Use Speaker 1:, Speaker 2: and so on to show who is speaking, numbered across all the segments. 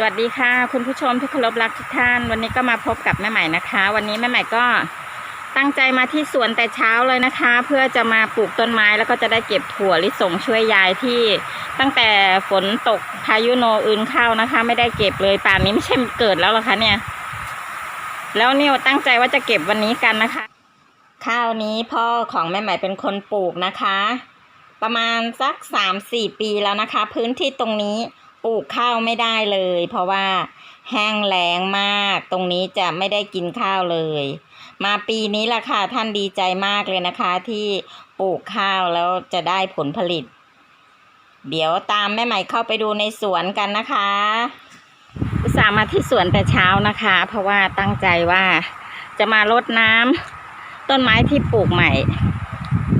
Speaker 1: สวัสดีค่ะ คุณผู้ชมที่เคารพรักทุกท่าน วันนี้ก็มาพบกับแม่ใหม่นะคะ วันนี้แม่ใหม่ก็ตั้งใจมาที่สวนแต่เช้าเลยนะคะ เพื่อจะมาปลูกต้นไม้แล้วก็จะได้เก็บถั่วลิสงช่วยยายที่ตั้งแต่ฝนตกพายุโนอื่นเข้านะคะ ไม่ได้เก็บเลยป่านนี้ไม่ใช่เกิดแล้วหรอคะเนี่ย แล้วเนี่ยตั้งใจว่าจะเก็บวันนี้กันนะคะ ข้าวนี้พ่อของแม่ใหม่เป็นคนปลูกนะคะ ประมาณสักสามสี่ปีแล้วนะคะ พื้นที่ตรงนี้ ปลูกข้าวไม่ได้เลย เพราะว่าแห้งแล้งมาก ตรงนี้จะไม่ได้กินข้าวเลย มาปีนี้ล่ะค่ะท่านดีใจมากเลยนะคะ ที่ปลูกข้าวแล้วจะได้ผลผลิต เดี๋ยวตามแม่ใหม่เข้าไปดูในสวนกันนะคะอุตส่าห์มาที่สวนแต่เช้านะคะ เพราะว่าตั้งใจว่าจะมารดน้ำต้นไม้ที่ปลูกใหม่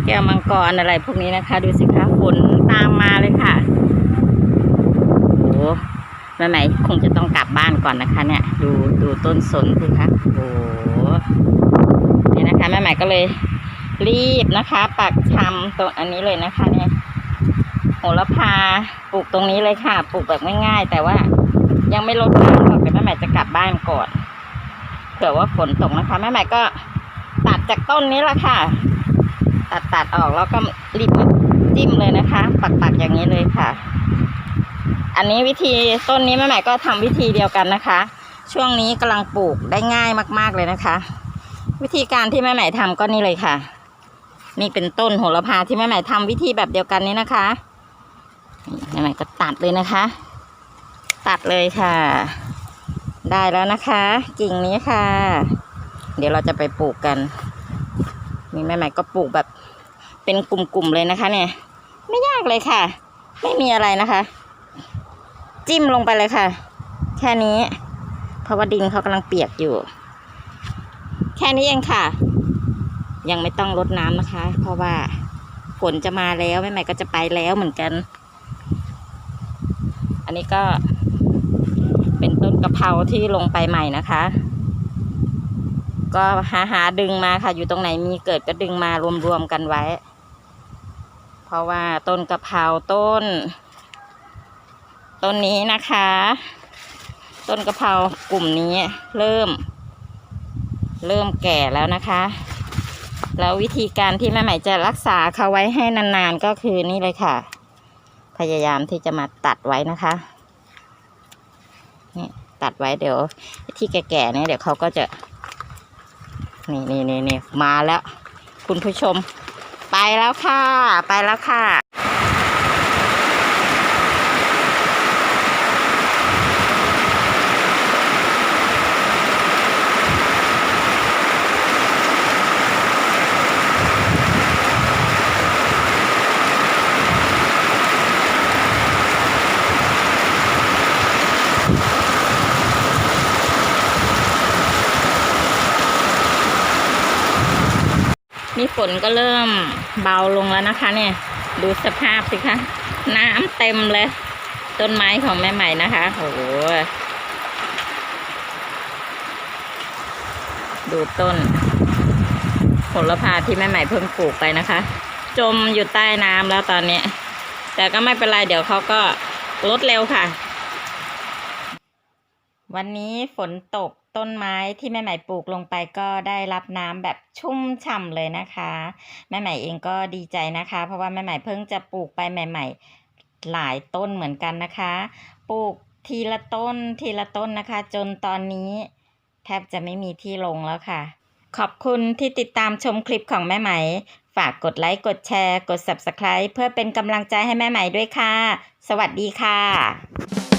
Speaker 1: แก้วมังกรอะไรพวกนี้นะคะ ดูสิคะฝนตามมาเลยค่ะ แม่ไหมคงจะต้องกลับบ้านก่อนนะคะ เนี่ย ดูดูต้นสนสิคะโอ้โหนี่นะคะแม่ใหม่ก็เลย รีบนะคะ ปักชำตรงอันนี้เลยนะคะ เนี่ยโหระพาปลูกตรงนี้เลยค่ะ ปลูกแบบง่ายๆ แต่ว่ายังไม่ลดน้ำหรอกแต่แม่ใหม่จะกลับบ้านก่อนเผื่อว่าฝนตกนะคะแม่ใหม่ก็ตัดจากต้นนี้ละค่ะ ตัดตัดออกแล้วก็รีบจิ้มเลยนะคะ ปักปักอย่างนี้เลยค่ะ อันนี้วิธีต้นนี้แม่ใหม่ก็ทำวิธีเดียวกันนะคะ ช่วงนี้กำลังปลูกได้ง่ายมากๆเลยนะคะ วิธีการที่แม่ใหม่ทำก็นี่เลยค่ะ นี่เป็นต้นโหระพาที่แม่ใหม่ทำวิธีแบบเดียวกันนี้นะคะแม่ใหม่ก็ตัดเลยนะคะ ตัดเลยค่ะ ได้แล้วนะคะ กิ่งนี้ค่ะ เดี๋ยวเราจะไปปลูกกันนี่แม่ใหม่ก็ปลูกแบบเป็นกลุ่มๆเลยนะคะ เนี่ย ไม่ยากเลยค่ะ ไม่มีอะไรนะคะ จิ้มลงไปเลยค่ะ แค่นี้ เพราะว่าดินเขากำลังเปียกอยู่ แค่นี้เองค่ะ ยังไม่ต้องรดน้ำนะคะ เพราะว่าฝนจะมาแล้วแม่ใหม่ก็จะไปแล้วเหมือนกัน อันนี้ก็เป็นต้นกะเพราที่ลงไปใหม่นะคะ ก็หาหาดึงมาค่ะ อยู่ตรงไหนมีเกิดก็ดึงมารวมๆกันไว้ เพราะว่าต้นกะเพราต้น ต้นนี้นะคะ ต้นกะเพรากลุ่มนี้เริ่ม เริ่มแก่แล้วนะคะ แล้ววิธีการที่แม่ใหม่จะรักษาเขาไว้ให้นานๆก็คือนี่เลยค่ะ พยายามที่จะมาตัดไว้นะคะนี่ตัดไว้เดี๋ยว ที่แก่ๆเนี่ยเดี๋ยวเขาก็จะ นี่นี่นี่นี่มาแล้ว คุณผู้ชม ไปแล้วค่ะ ไปแล้วค่ะ นี่ฝนก็เริ่มเบาลงแล้วนะคะ เนี่ย ดูสภาพสิคะ น้ำเต็มเลย ต้นไม้ของแม่ใหม่นะคะโอ้โหดูต้นผลพาที่แม่ใหม่เพิ่งปลูกไปนะคะ จมอยู่ใต้น้ำแล้วตอนนี้ แต่ก็ไม่เป็นไรเดี๋ยวเขาก็ลดเร็วค่ะ วันนี้ฝนตก ต้นไม้ที่แม่ใหม่ปลูกลงไปก็ได้รับน้ำแบบชุ่มฉ่ำเลยนะคะ แม่ใหม่เองก็ดีใจนะคะ เพราะว่าแม่ใหม่เพิ่งจะปลูกไปใหม่ ๆ หลายต้นเหมือนกันนะคะ ปลูกทีละต้นทีละต้นนะคะ จนตอนนี้แทบจะไม่มีที่ลงแล้วค่ะ ขอบคุณที่ติดตามชมคลิปของแม่ไหม่ฝากกดไลค์กดแชร์ กด Subscribe เพื่อเป็นกำลังใจให้แม่ไหม่ด้วยค่ะ สวัสดีค่ะ